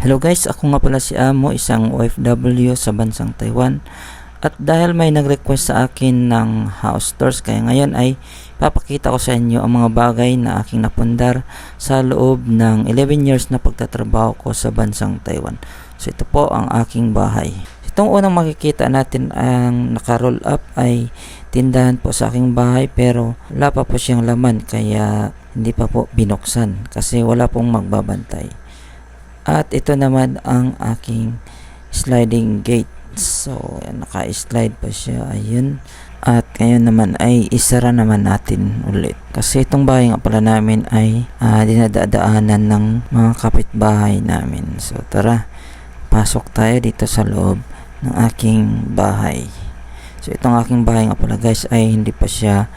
Hello guys, ako nga pala si Amo, isang OFW sa bansang Taiwan. At dahil may nag-request sa akin ng house tours, kaya ngayon ay papakita ko sa inyo ang mga bagay na aking napundar sa loob ng 11 years na pagtatrabaho ko sa bansang Taiwan. So ito po ang aking bahay. Itong unang makikita natin ang naka-roll up ay tindahan po sa aking bahay pero wala pa po siyang laman kaya hindi pa po binuksan kasi wala pong magbabantay. At ito naman ang aking sliding gate. So, naka-slide pa siya. Ayun. At ngayon naman ay isara naman natin ulit. Kasi itong bahay nga pala namin ay ah, dinadadaanan ng mga kapitbahay namin. So, tara. Pasok tayo dito sa loob ng aking bahay. So, itong aking bahay nga pala guys ay hindi pa siya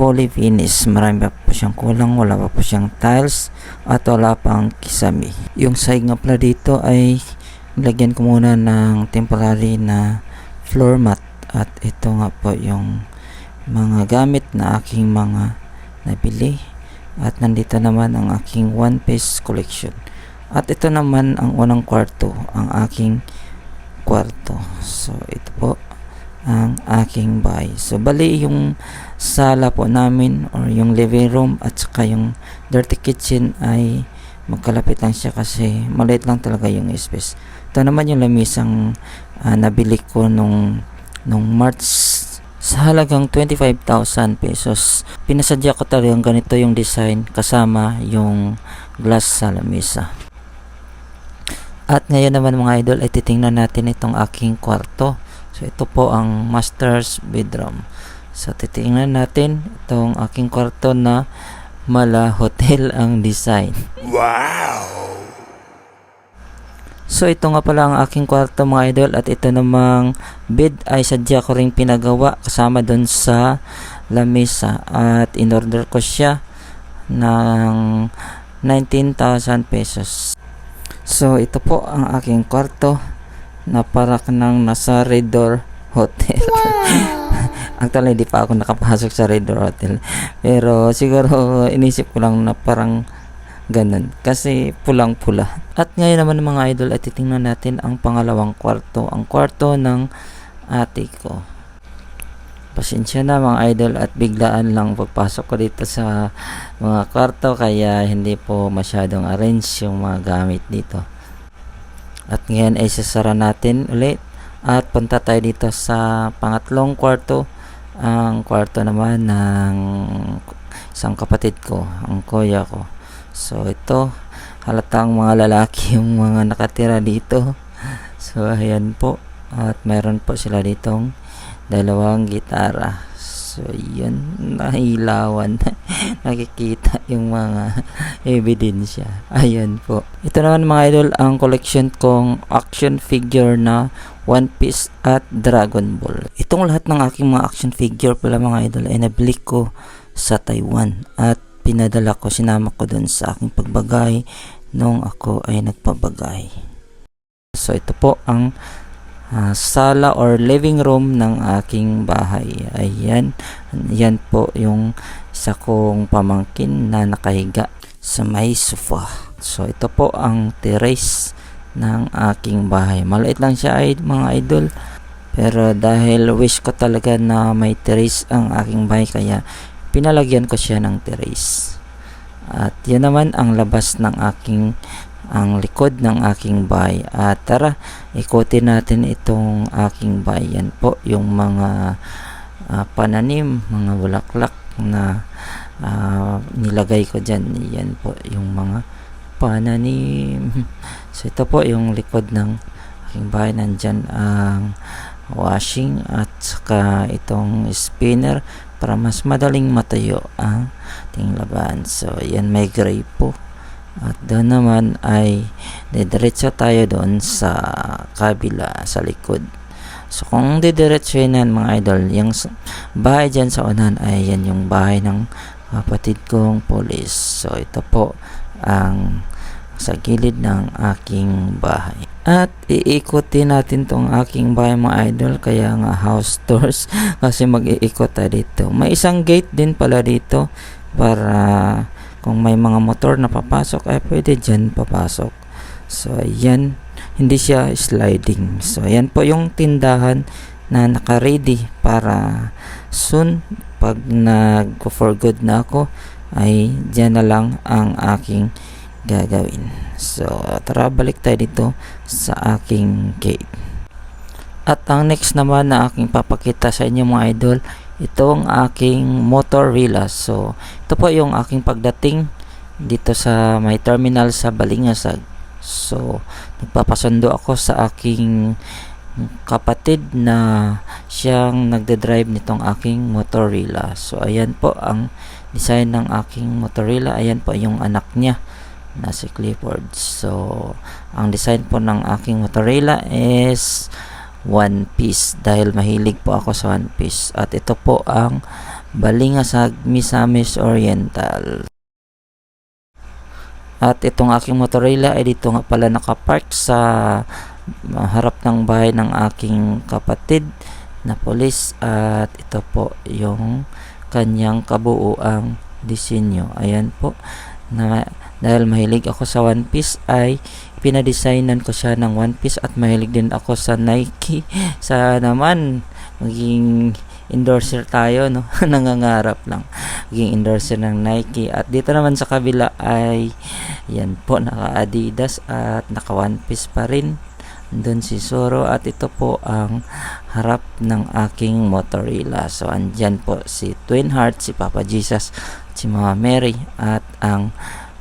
fully finished. Marami pa po siyang kulang, wala pa po siyang tiles at wala pang kisame. Yung side nga pala dito ay lagyan ko muna ng temporary na floor mat at ito nga po yung mga gamit na aking mga nabili at nandito naman ang aking one piece collection at ito naman ang unang kwarto ang aking kwarto so ito po ang aking bahay so bali yung sala po namin or yung living room at saka yung dirty kitchen ay magkalapit lang siya kasi maliit lang talaga yung space. Ito naman yung lamisang ah, nabili ko nung nung March sa halagang 25,000 pesos. Pinasadya ko talagang ganito yung design kasama yung glass sa lamisa. At ngayon naman mga idol ay titingnan natin itong aking kwarto. So ito po ang master's bedroom. So titingnan natin itong aking kwarto na mala hotel ang design. So ito nga pala ang aking kwarto mga idol at ito namang bed ay sadya ko ring pinagawa kasama doon sa lamesa at in-order ko siya ng 19,000 pesos. So ito po ang aking kwarto na parak ng nasa Red Door Hotel. Actually, hindi pa ako nakapasok sa Red Door Hotel. Pero siguro inisip ko lang na parang ganun. Kasi pulang-pula. At ngayon naman mga idol ay titingnan natin ang pangalawang kwarto. Ang kwarto ng ate ko. Pasensya na mga idol at biglaan lang pagpasok ko dito sa mga kwarto kaya hindi po masyadong arrange yung mga gamit dito. At ngayon ay sasara natin ulit at punta tayo dito sa pangatlong kwarto. Ang kwarto naman ng isang kapatid ko, ang kuya ko. So ito, halatang mga lalaki yung mga nakatira dito. So ayan po. At mayroon po sila ditong dalawang gitara. So yun, nahilawan. Nakikita yung mga ebidensya. Ayan po. Ito naman mga idol, ang collection kong action figure na One Piece at Dragon Ball. Itong lahat ng aking mga action figure pala mga idol ay nabili ko sa Taiwan at pinadala ko, sinama ko dun sa aking pagbagay nung ako ay nagpabagay. So ito po ang ah, sala or living room ng aking bahay. Ayan, yan po yung isa kong pamangkin na nakahiga sa may sofa. So ito po ang terrace ng aking bahay. Maliit lang siya ay mga idol. Pero dahil wish ko talaga na may terrace ang aking bahay kaya pinalagyan ko siya ng terrace. At yan naman ang labas ng aking ang likod ng aking bahay. At tara, ikutin natin itong aking bahay. Yan po yung mga ah, pananim, mga bulaklak na ah, nilagay ko dyan. Yan po yung mga pananim. So ito po yung likod ng aking bahay. Nandyan ang washing at saka itong spinner para mas madaling matayo ang ating laban. So, yan may gray po. At doon naman ay didiretso tayo doon sa kabila, sa likod. So, kung didiretso yan mga idol, yung bahay dyan sa unahan ay yan yung bahay ng kapatid kong police. So, ito po ang sa gilid ng aking bahay. At iikutin natin tong aking bahay mga idol kaya nga house tours kasi mag-iikot tayo dito. May isang gate din pala dito para kung may mga motor na papasok ay pwede dyan papasok. So, ayan. Hindi siya sliding. So, ayan po yung tindahan na naka-ready para soon pag nag-for good na ako ay dyan na lang ang aking gagawin. So, tara balik tayo dito sa aking gate. At ang next naman na aking papakita sa inyo mga idol, itong aking motor rila. So, ito po yung aking pagdating dito sa may terminal sa Balingasag. So, nagpapasundo ako sa aking kapatid na siyang nagde-drive nitong aking Motorila. So, ayan po ang design ng aking Motorila. Ayan po yung anak niya na si Clifford. So, ang design po ng aking Motorila is one piece dahil mahilig po ako sa one piece. At ito po ang Balingasag Misamis Oriental. At itong aking Motorila ay dito nga pala nakapark sa harap ng bahay ng aking kapatid na polis at ito po yung kanyang kabuuang disenyo. Ayan po. Na, dahil mahilig ako sa One Piece ay pinadesignan ko siya ng One Piece at mahilig din ako sa Nike. Sa naman maging endorser tayo no? Nangangarap lang. Maging endorser ng Nike. At dito naman sa kabila ay yan po naka Adidas at naka One Piece pa rin. Doon si Zoro at ito po ang harap ng aking Motorila so andyan po si Twin Heart si Papa Jesus si Mama Mary at ang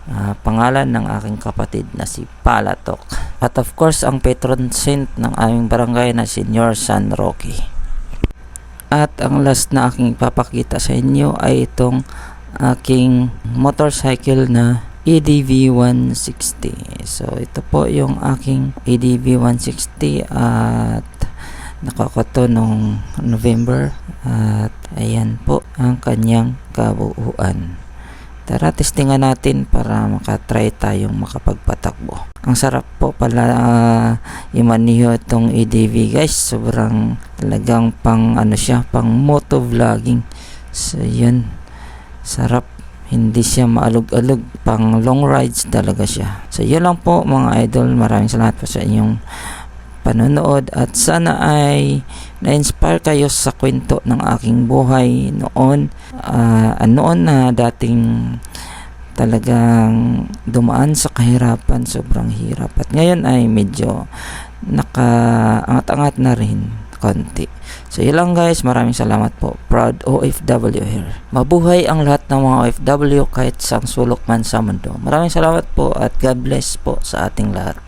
ah, pangalan ng aking kapatid na si Palatok at of course ang patron saint ng aming barangay na Senior San Roque at ang last na aking ipapakita sa inyo ay itong aking motorcycle na ADV 160. So ito po yung aking ADV 160 at nakakoto nung November at ayan po ang kanyang kabuuan. Tara, testingan natin para makatry tayong makapagpatakbo. Ang sarap po pala uh, imaniho itong ADV guys. Sobrang talagang pang ano siya, pang moto vlogging. So yun, sarap. Hindi siya maalog-alog. Pang long rides talaga siya. So yun lang po mga idol. Maraming salamat po sa inyong panonood at sana ay na-inspire kayo sa kwento ng aking buhay noon uh, noon na dating talagang dumaan sa kahirapan sobrang hirap at ngayon ay medyo nakaangat-angat na rin konti. So yun lang guys, maraming salamat po. Proud OFW here. Mabuhay ang lahat ng mga OFW kahit sa sulok man sa mundo. Maraming salamat po at God bless po sa ating lahat.